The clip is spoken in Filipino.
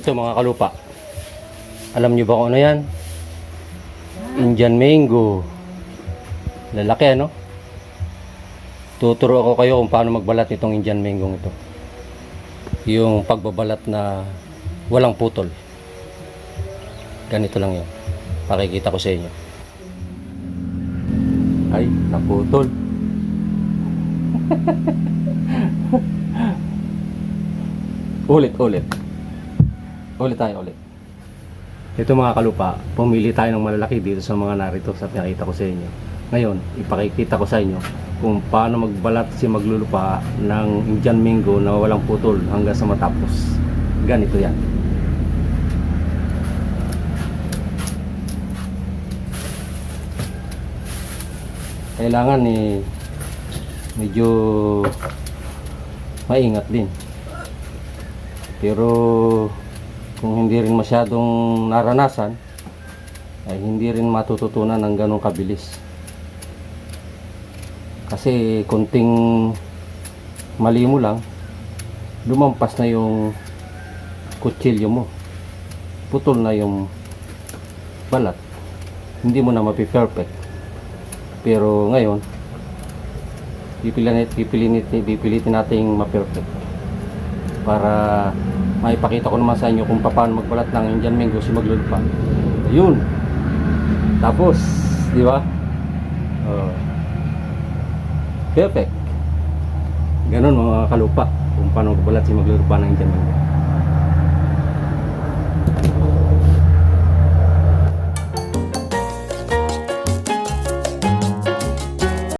Ito mga kalupa. Alam niyo ba kung ano yan? Indian mango. Lalaki ano? Tuturo ako kayo kung paano magbalat itong Indian mango ito. Yung pagbabalat na walang putol. Ganito lang yun. Pakikita ko sa inyo. Ay, naputol. ulit, ulit. Ulit tayo, ulit. Ito mga kalupa, pumili tayo ng malalaki dito sa mga narito sa pinakita ko sa inyo. Ngayon, ipakikita ko sa inyo kung paano magbalat si maglulupa ng Indian Mingo na walang putol hanggang sa matapos. Ganito yan. Kailangan ni medyo maingat din. Pero kung hindi rin masyadong naranasan, ay hindi rin matututunan ng ganong kabilis. Kasi kunting mali mo lang, lumampas na yung kutsilyo mo. Putol na yung balat. Hindi mo na mapi-perfect. Pero ngayon, pipilitin, pipilitin, pipilitin nating ma-perfect para maipakita ko naman sa inyo kung paano magbalat ng Indian mango si maglulupa. Ayun. Tapos, di ba? Oh. Perfect. Ganun mga kalupa kung paano magbalat si maglulupa ng Indian mango.